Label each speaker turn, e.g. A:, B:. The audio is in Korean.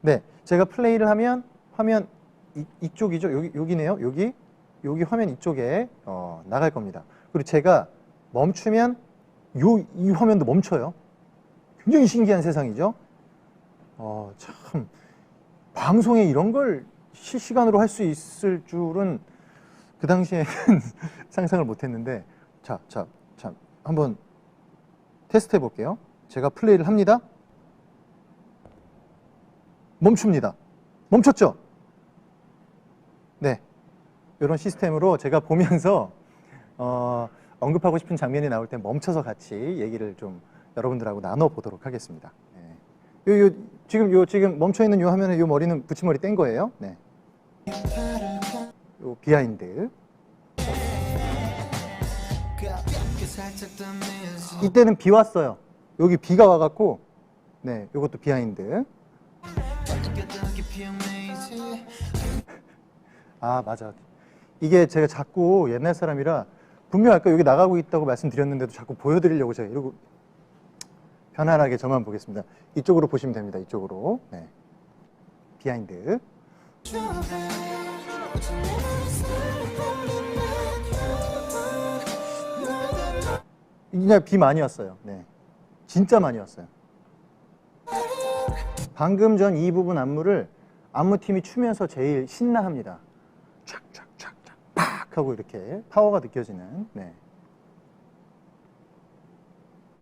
A: 네, 제가 플레이를 하면 화면 이, 이쪽이죠. 여기 여기네요. 여기 여기 화면 이쪽에 어, 나갈 겁니다. 그리고 제가 멈추면 요 이 화면도 멈춰요. 굉장히 신기한 세상이죠. 어, 참 방송에 이런 걸 실시간으로 할 수 있을 줄은 그 당시에는 상상을 못했는데 자, 자, 자, 한번 테스트 해볼게요. 제가 플레이를 합니다. 멈춥니다. 멈췄죠? 네. 이런 시스템으로 제가 보면서 어, 언급하고 싶은 장면이 나올 때 멈춰서 같이 얘기를 좀 여러분들하고 나눠 보도록 하겠습니다. 네. 요, 요, 지금 요 지금 멈춰 있는 요 화면에 요 머리는 붙임머리 뗀 거예요. 네. 요 비하인드. 이때는 비 왔어요. 여기 비가 와갖고 네, 요것도 비하인드. 아 맞아. 이게 제가 자꾸 옛날 사람이라 분명 아까 여기 나가고 있다고 말씀드렸는데도 자꾸 보여드리려고 제가 이러고 편안하게 저만 보겠습니다. 이쪽으로 보시면 됩니다. 이쪽으로. 네. 비하인드. 이날 비 많이 왔어요. 네. 진짜 많이 왔어요. 방금 전 이 부분 안무를 안무팀이 추면서 제일 신나합니다. 촥촥촥촥 팍 하고 이렇게 파워가 느껴지는. 네.